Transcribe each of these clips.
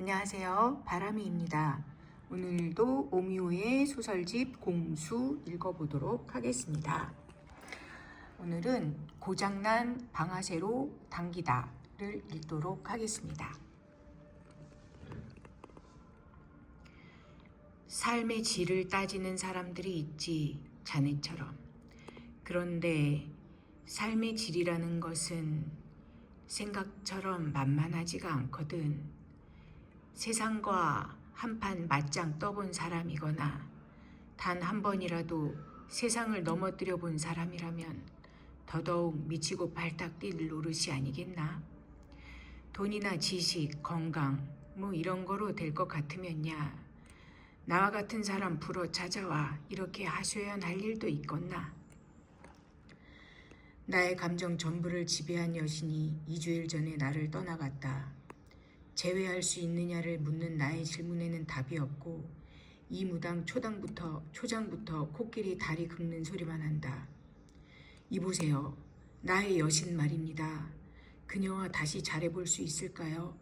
안녕하세요. 바람이입니다. 오늘도 오미오의 소설집 공수 읽어보도록 하겠습니다. 오늘은 고장난 방아쇠로 당기다를 읽도록 하겠습니다. 삶의 질을 따지는 사람들이 있지, 자네처럼. 그런데 삶의 질이라는 것은 생각처럼 만만하지가 않거든. 세상과 한판 맞짱 떠본 사람이거나 단 한 번이라도 세상을 넘어뜨려 본 사람이라면 더더욱 미치고 발딱 뛸 노릇이 아니겠나? 돈이나 지식, 건강, 뭐 이런 거로 될 것 같으면야. 나와 같은 사람 불어 찾아와 이렇게 하소연할 일도 있겠나? 나의 감정 전부를 지배한 여신이 2주일 전에 나를 떠나갔다. 제외할 수 있느냐를 묻는 나의 질문에는 답이 없고 이 무당 초당부터 초장부터 코끼리 다리 긁는 소리만 한다. 이보세요. 나의 여신 말입니다. 그녀와 다시 잘해볼 수 있을까요?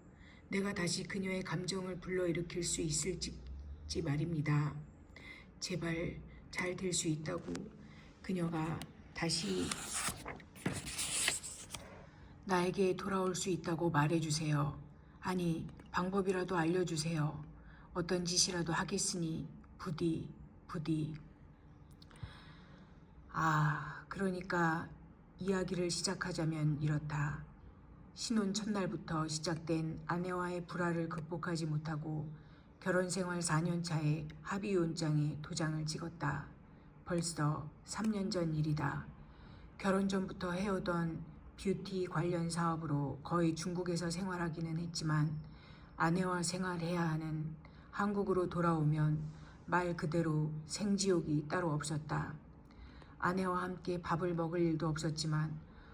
내가 다시 그녀의 감정을 불러일으킬 수 있을지 말입니다. 제발 잘 될 수 있다고 그녀가 다시 나에게 돌아올 수 있다고 말해주세요. 아니, 방법이라도 알려주세요. 어떤 짓이라도 하겠으니 부디, 부디. 아, 그러니까 이야기를 시작하자면 이렇다. 신혼 첫날부터 시작된 아내와의 불화를 극복하지 못하고 결혼 생활 4년 차에 합의혼장에 도장을 찍었다. 벌써 3년 전 일이다. 결혼 전부터 해오던 뷰티 관련 사업으로 거의 중국에서 생활하기는 했지만 아내와 생활해야 하는 한국으로 돌아오면 말 그대로 생지옥이 따로 없었다. 아내와 함께 밥을 먹을 일도 없었지만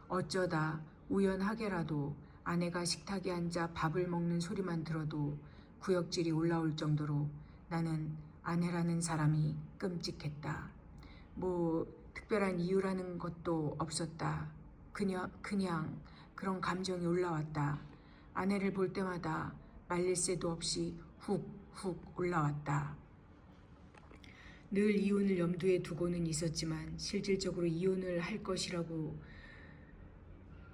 어쩌다 우연하게라도 아내가 식탁에 앉아 밥을 먹는 소리만 들어도 구역질이 올라올 정도로 나는 아내라는 사람이 끔찍했다. 뭐 특별한 이유라는 것도 없었다. 그냥, 그냥 그런 감정이 올라왔다. 아내를 볼 때마다 말릴 새도 없이 훅, 훅 올라왔다. 늘 이혼을 염두에 두고는 있었지만 실질적으로 이혼을 할 것이라고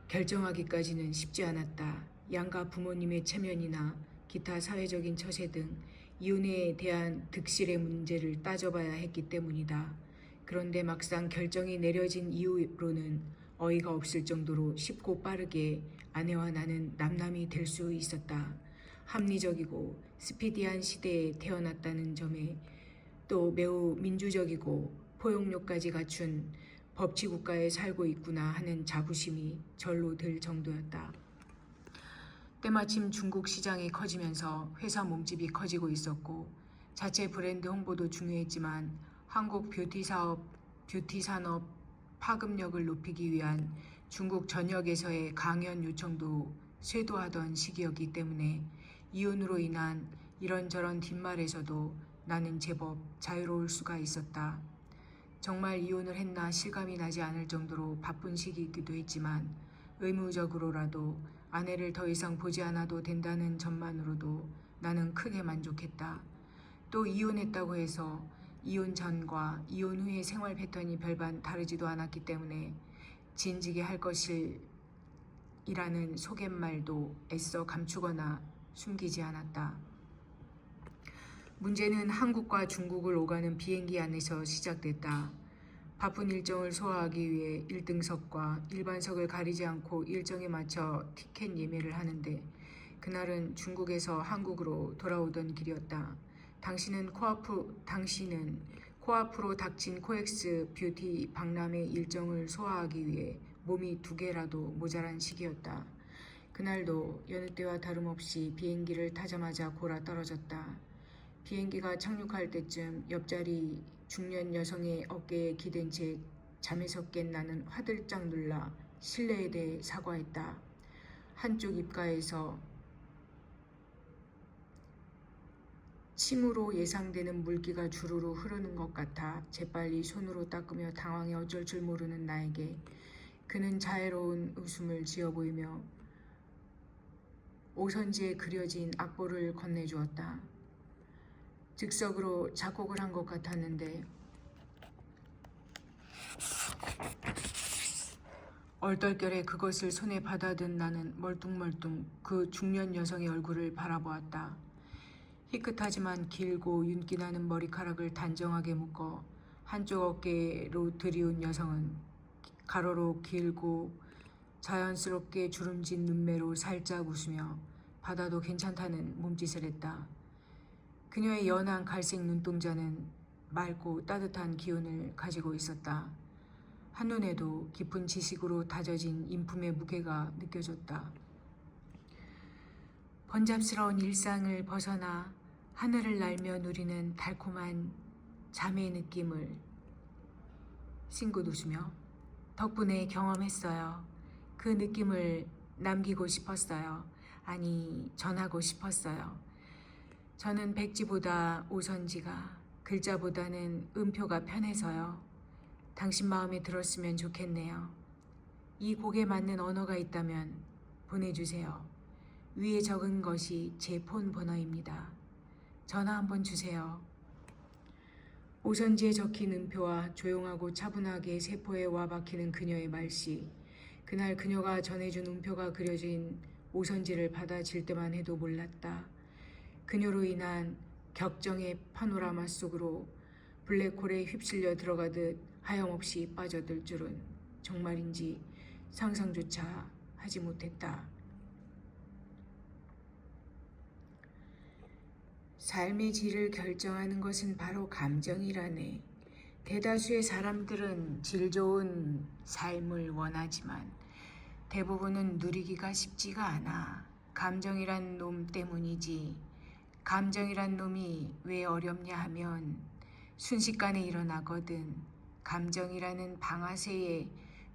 결정하기까지는 쉽지 않았다. 양가 부모님의 체면이나 기타 사회적인 처세 등 이혼에 대한 득실의 문제를 따져봐야 했기 때문이다. 그런데 막상 결정이 내려진 이후로는 어이가 없을 정도로 쉽고 빠르게 아내와 나는 남남이 될 수 있었다. 합리적이고 스피디한 시대에 태어났다는 점에 또 매우 민주적이고 포용력까지 갖춘 법치국가에 살고 있구나 하는 자부심이 절로 들 정도였다. 때마침 중국 시장이 커지면서 회사 몸집이 커지고 있었고 자체 브랜드 홍보도 중요했지만 한국 뷰티 사업, 뷰티 산업 파급력을 높이기 위한 중국 전역에서의 강연 요청도 쇄도하던 시기였기 때문에 이혼으로 인한 이런저런 뒷말에서도 나는 제법 자유로울 수가 있었다. 정말 이혼을 했나 실감이 나지 않을 정도로 바쁜 시기이기도 했지만 의무적으로라도 아내를 더 이상 보지 않아도 된다는 점만으로도 나는 크게 만족했다. 또 이혼했다고 해서 이혼 전과 이혼 후의 생활 패턴이 별반 다르지도 않았기 때문에 진지게 할 것이라는 속갯말도 애써 감추거나 숨기지 않았다. 문제는 한국과 중국을 오가는 비행기 안에서 시작됐다. 바쁜 일정을 소화하기 위해 1등석과 일반석을 가리지 않고 일정에 맞춰 티켓 예매를 하는데 그날은 중국에서 한국으로 돌아오던 길이었다. 당신은 코앞으로, 당신은 코앞으로 닥친 코엑스 뷰티 박람회 일정을 소화하기 위해 몸이 두 개라도 모자란 시기였다. 그날도 여느 때와 다름없이 비행기를 타자마자 골아 떨어졌다. 비행기가 착륙할 때쯤 옆자리 중년 여성의 어깨에 기댄 채 잠에서 깬 나는 화들짝 놀라 실례에 대해 사과했다. 한쪽 입가에서 침으로 예상되는 물기가 주르르 흐르는 것 같아 재빨리 손으로 닦으며 당황해 어쩔 줄 모르는 나에게 그는 자애로운 웃음을 지어 보이며 오선지에 그려진 악보를 건네주었다. 즉석으로 작곡을 한 것 같았는데 얼떨결에 그것을 손에 받아든 나는 멀뚱멀뚱 그 중년 여성의 얼굴을 바라보았다. 희끗하지만 길고 윤기 나는 머리카락을 단정하게 묶어 한쪽 어깨로 들이운 여성은 가로로 길고 자연스럽게 주름진 눈매로 살짝 웃으며 받아도 괜찮다는 몸짓을 했다. 그녀의 연한 갈색 눈동자는 맑고 따뜻한 기운을 가지고 있었다. 한눈에도 깊은 지식으로 다져진 인품의 무게가 느껴졌다. 번잡스러운 일상을 벗어나 하늘을 날며 누리는 달콤한 잠의 느낌을 싱긋 웃으며 덕분에 경험했어요. 그 느낌을 남기고 싶었어요. 아니, 전하고 싶었어요. 저는 백지보다 오선지가 글자보다는 음표가 편해서요. 당신 마음에 들었으면 좋겠네요. 이 곡에 맞는 언어가 있다면 보내주세요. 위에 적은 것이 제 폰 번호입니다. 전화 한번 주세요. 오선지에 적힌 음표와 조용하고 차분하게 세포에 와 박히는 그녀의 말씨. 그날 그녀가 전해준 음표가 그려진 오선지를 받아질 때만 해도 몰랐다. 그녀로 인한 격정의 파노라마 속으로 블랙홀에 휩쓸려 들어가듯 하염없이 빠져들 줄은 정말인지 상상조차 하지 못했다. 삶의 질을 결정하는 것은 바로 감정이라네. 대다수의 사람들은 질 좋은 삶을 원하지만 대부분은 누리기가 쉽지가 않아. 감정이란 놈 때문이지. 감정이란 놈이 왜 어렵냐 하면 순식간에 일어나거든. 감정이라는 방아쇠에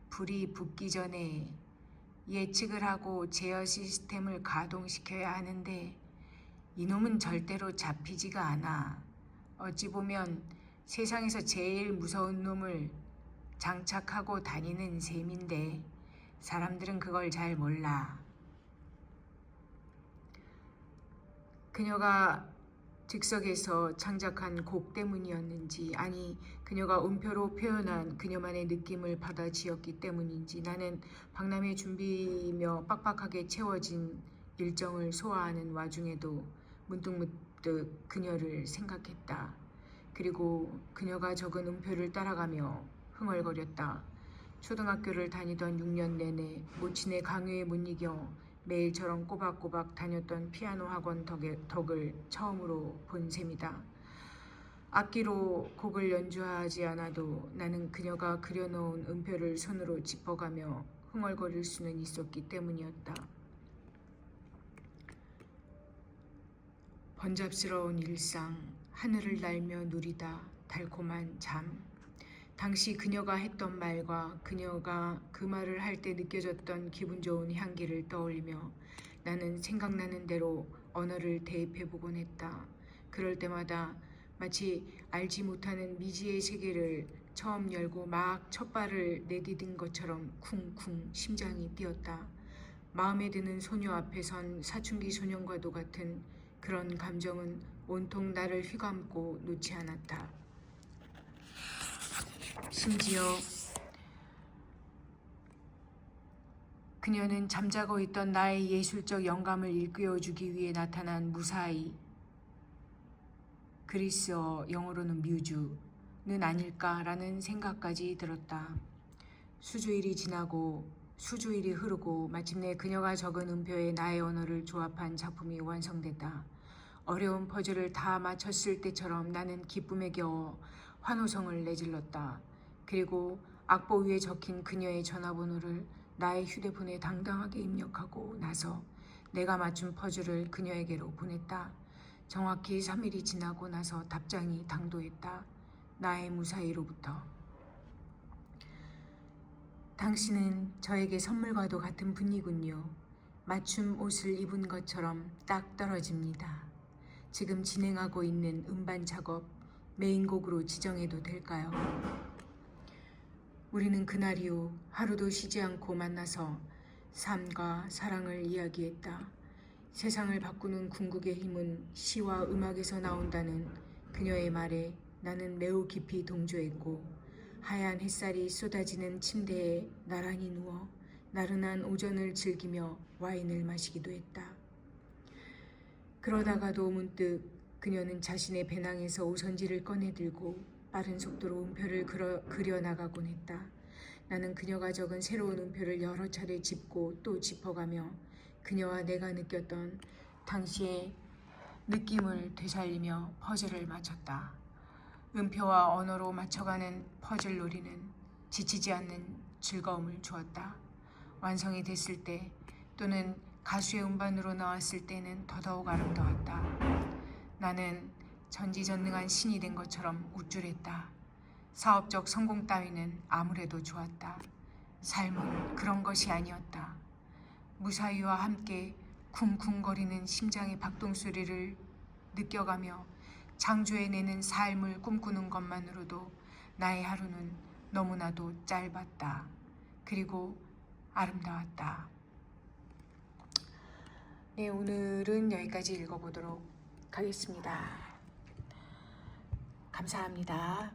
불이 붙기 전에 예측을 하고 제어 시스템을 가동시켜야 하는데 이놈은 절대로 잡히지가 않아. 어찌 보면 세상에서 제일 무서운 놈을 장착하고 다니는 셈인데 사람들은 그걸 잘 몰라. 그녀가 즉석에서 창작한 곡 때문이었는지 아니 그녀가 음표로 표현한 그녀만의 느낌을 받아 지었기 때문인지 나는 박람회 준비며 빡빡하게 채워진 일정을 소화하는 와중에도 문득문득 그녀를 생각했다. 그리고 그녀가 적은 음표를 따라가며 흥얼거렸다. 초등학교를 다니던 6년 내내 모친의 강요에 못 이겨 매일처럼 꼬박꼬박 다녔던 피아노 학원 덕에, 덕을 처음으로 본 셈이다. 악기로 곡을 연주하지 않아도 나는 그녀가 그려놓은 음표를 손으로 짚어가며 흥얼거릴 수는 있었기 때문이었다. 번잡스러운 일상, 하늘을 날며 누리다 달콤한 잠. 당시 그녀가 했던 말과 그녀가 그 말을 할 때 느껴졌던 기분 좋은 향기를 떠올리며 나는 생각나는 대로 언어를 대입해 보곤 했다. 그럴 때마다 마치 알지 못하는 미지의 세계를 처음 열고 막 첫 발을 내디딘 것처럼 쿵쿵 심장이 뛰었다. 마음에 드는 소녀 앞에 선 사춘기 소년과도 같은 그런 감정은 온통 나를 휘감고 놓지 않았다. 심지어 그녀는 잠자고 있던 나의 예술적 영감을 일깨워주기 위해 나타난 무사히 그리스어 영어로는 뮤즈는 아닐까라는 생각까지 들었다. 수주일이 지나고 수주일이 흐르고 마침내 그녀가 적은 음표에 나의 언어를 조합한 작품이 완성됐다. 어려운 퍼즐을 다 맞췄을 때처럼 나는 기쁨에 겨워 환호성을 내질렀다. 그리고 악보 위에 적힌 그녀의 전화번호를 나의 휴대폰에 당당하게 입력하고 나서 내가 맞춘 퍼즐을 그녀에게로 보냈다. 정확히 3일이 지나고 나서 답장이 당도했다. 나의 무사히로부터. 당신은 저에게 선물과도 같은 분이군요. 맞춤 옷을 입은 것처럼 딱 떨어집니다. 지금 진행하고 있는 음반 작업 메인곡으로 지정해도 될까요? 우리는 그날 이후 하루도 쉬지 않고 만나서 삶과 사랑을 이야기했다. 세상을 바꾸는 궁극의 힘은 시와 음악에서 나온다는 그녀의 말에 나는 매우 깊이 동조했고 하얀 햇살이 쏟아지는 침대에 나란히 누워 나른한 오전을 즐기며 와인을 마시기도 했다. 그러다가도 문득 그녀는 자신의 배낭에서 오선지를 꺼내들고 빠른 속도로 음표를 그려, 그려나가곤 했다. 나는 그녀가 적은 새로운 음표를 여러 차례 짚고 또 짚어가며 그녀와 내가 느꼈던 당시의 느낌을 되살리며 퍼즐을 맞췄다. 음표와 언어로 맞춰가는 퍼즐 놀이는 지치지 않는 즐거움을 주었다. 완성이 됐을 때 또는 가수의 음반으로 나왔을 때는 더더욱 아름다웠다. 나는 전지전능한 신이 된 것처럼 우쭐했다. 사업적 성공 따위는 아무래도 좋았다. 삶은 그런 것이 아니었다. 무사히와 함께 쿵쿵거리는 심장의 박동 소리를 느껴가며 창조해내는 삶을 꿈꾸는 것만으로도 나의 하루는 너무나도 짧았다. 그리고 아름다웠다. 네, 오늘은 여기까지 읽어보도록 하겠습니다. 감사합니다.